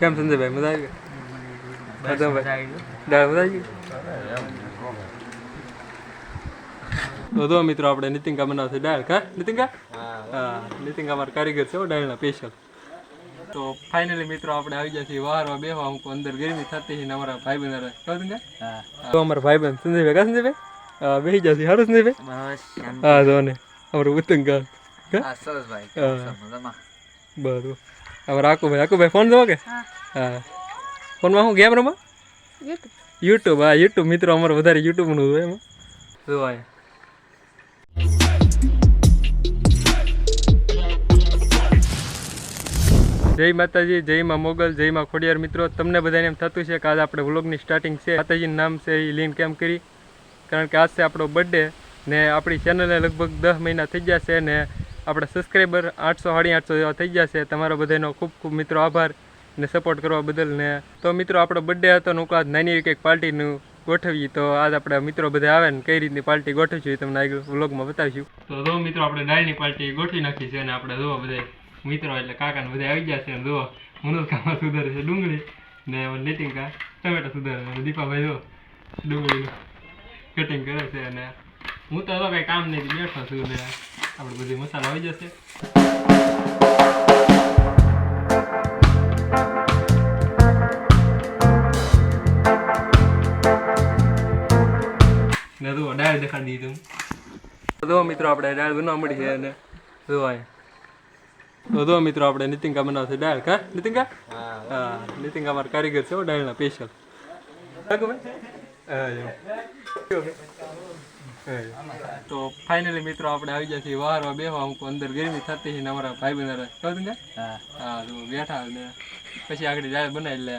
કેમ સંજયભાઈ મજા આવી ગઈ? તો મિત્રો આપણે નીતિનકા બનાવશે દાળ કા? નીતિનકા? હા નીતિનકા મારા કારીગર છે હો સ્પેશિયલ તો ફાઇનલી મિત્રો આપણે આવી ગયા છીએ વારવા બેહવા અમુક અંદર ગરમી થતી છે અમારા ભાઈ બંધ કહો તું તો અમારા ભાઈ બંધ સંજયભાઈ કા સંજયભાઈ બેસી જશે સારું સંજયભાઈ હા જો ને અમારું હા બરોબર. હવે આકુભાઈ આકુભાઈ ફોન જોવો કે? હા. ફોનમાં શું ગેમ રમવા યુટ્યુબ હા યુટ્યુબ મિત્રો અમારે વધારે યુટ્યુબનું હોય એમાં. જોવાય જય માતાજી જય માં મોગલ જય માં ખોડિયાર મિત્રો. તમને બધાને એમ થતું છે કે આજ આપણે વ્લોગની સ્ટાર્ટિંગ છે. માતાજીનું નામ છે એ લીન કેમ કરી? કારણ કે આજ છે આપણો બર્થડે ને આપણી ચેનલને લગભગ દસ મહિના થઈ ગયા છે ને આપણા સબસ્ક્રાઈબર આઠસો, સાડી આઠસો જેવા થઈ ગયા છે. તમારો બધાનો ખૂબ ખૂબ મિત્રો આભાર ને સપોર્ટ કરવા બદલ ને. તો મિત્રો, આપણો બર્થડે હતો ને હું નાની એવી કંઈક પાર્ટીનું ગોઠવીએ, તો આજ આપણે મિત્રો બધા આવે ને કઈ રીતની પાર્ટી ગોઠવીશું એ તમને આગળ વ્લોગમાં બતાવીશું. તો જો મિત્રો, આપણે ડાળની પાર્ટી ગોઠવી નાખી છે અને આપણે જો બધા મિત્રો એટલે કાકા ને બધા આવી ગયા છે અને જો મનોજકામાં સુધારે છે ડુંગળી ને નીતિંકા ટમેટા સુધારે છે. દીપાભાઈ જો ડુંગળીનું કટિંગ કરે છે અને હું તો કઈ કામ નહીં બેઠો છું ને આપણે બધી મસાલો આવી જશે. ને તો દાળ દેખાડી દીધી તું. મિત્રો આપણે દાળ બનાવવા મળી છે અને જો તો મિત્રો આપણે નીતિંકા બનાવશે દાળ કા? નીતિંકા હા નીતિંકા મારા કારીગર છે હો દાળના સ્પેશિયલ તો ફાઇનલી મિત્રો આપણે આવી ગયા છીએ વારવા બેહવા. અમુક અંદર ગરમી થતી છે ને અમારા ભાઈ બંધ કહું તું હા. તો બેઠા ને. પછી આગળ જાય બનાવી લે.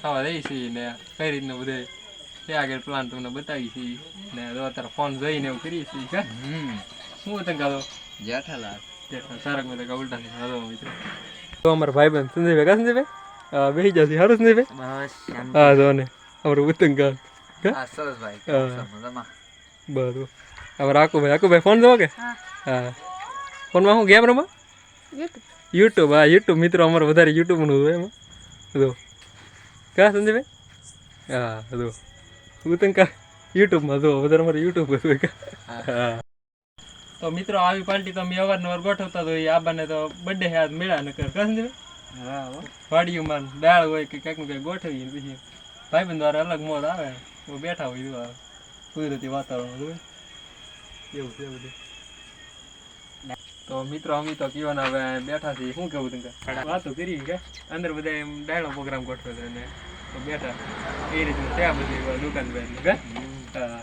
ખાવા દઈ છીએ ને. કઈ રીતનું બધે તે આગળ પ્લાન તમને બતાવી છીએ ને. અત્યારે ફોન જોઈને એવું કરીએ છીએ કે? શું તને કાઢો જેઠાલાલ. સારક મેં ઉલટા નહીં હાલો મિત્રો. તો અમારા ભાઈ બંધ સંજયભાઈ કા સંજયભાઈ? હા બેસી જશે સારું સંજયભાઈ. હા જો ને અમારું ઉતંગ હા હા. મજામાં. બરોબર. હવે આકુભાઈ ભાઈ ફોન જોવો કે? હા. ફોનમાં શું ગેમ રમો યુટ્યુબ હા યુટ્યુબ મિત્રો અમારે વધારે યુટ્યુબનું હોય એમાં. જો. કા સંજયભાઈ? હા જો. ઉત્તમ કા યુટ્યુબમાં જો વધારે અમારે યુટ્યુબ હતું હા. તો મિત્રો આવી પાર્ટી તો અમે અવારનવાર ગોઠવતા તો એ આબાને તો બર્થડે હે આજ મેળા ન કર. કા સંજયભાઈ? હા હો. માન દાળ હોય કે કંઈક ને કંઈક ગોઠવીએ ને પછી. ભાઈબંધ દ્વારા અલગ મોજ આવે. બેઠા હોય એવા. કુદરતી વાતાવરણ હોય. એવું છે બધું તો મિત્રો અમે તો કીવાના હવે બેઠા છીએ. શું કેવું તમને વાતો કરી કે અંદર બધા એમ ડાયલો પ્રોગ્રામ ગોઠવે છે ને તો બેઠા એ રીતનું છે આ બધી દુકાન બેન કે હા.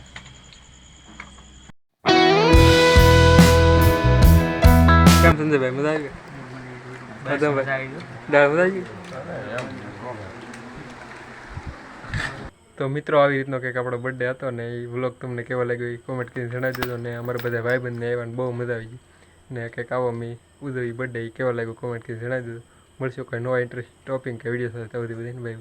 કેમ સંજયભાઈ. મજા આવી ગઈ. દાળ મજા આવી ગઈ? તો મિત્રો આવી રીતનો કંઈક આપણો બર્થડે હતો ને એ વ્લોગ તમને કેવો લાગ્યો એ કોમેન્ટ કરીને જણાવી દેજો ને અમારા બધા ભાઈબંધને આવ્યા ને બહુ મજા આવી ગઈ. ને કંઈક આવો મેં ઉજવી બર્થડે એ કેવો લાગ્યો કોમેન્ટ કરીને જણાવી દેજો. મળશું કોઈ નવા ઇન્ટરેસ્ટ ટોપિક કે વીડિયો સાથે સુધી બધાને ભાઈ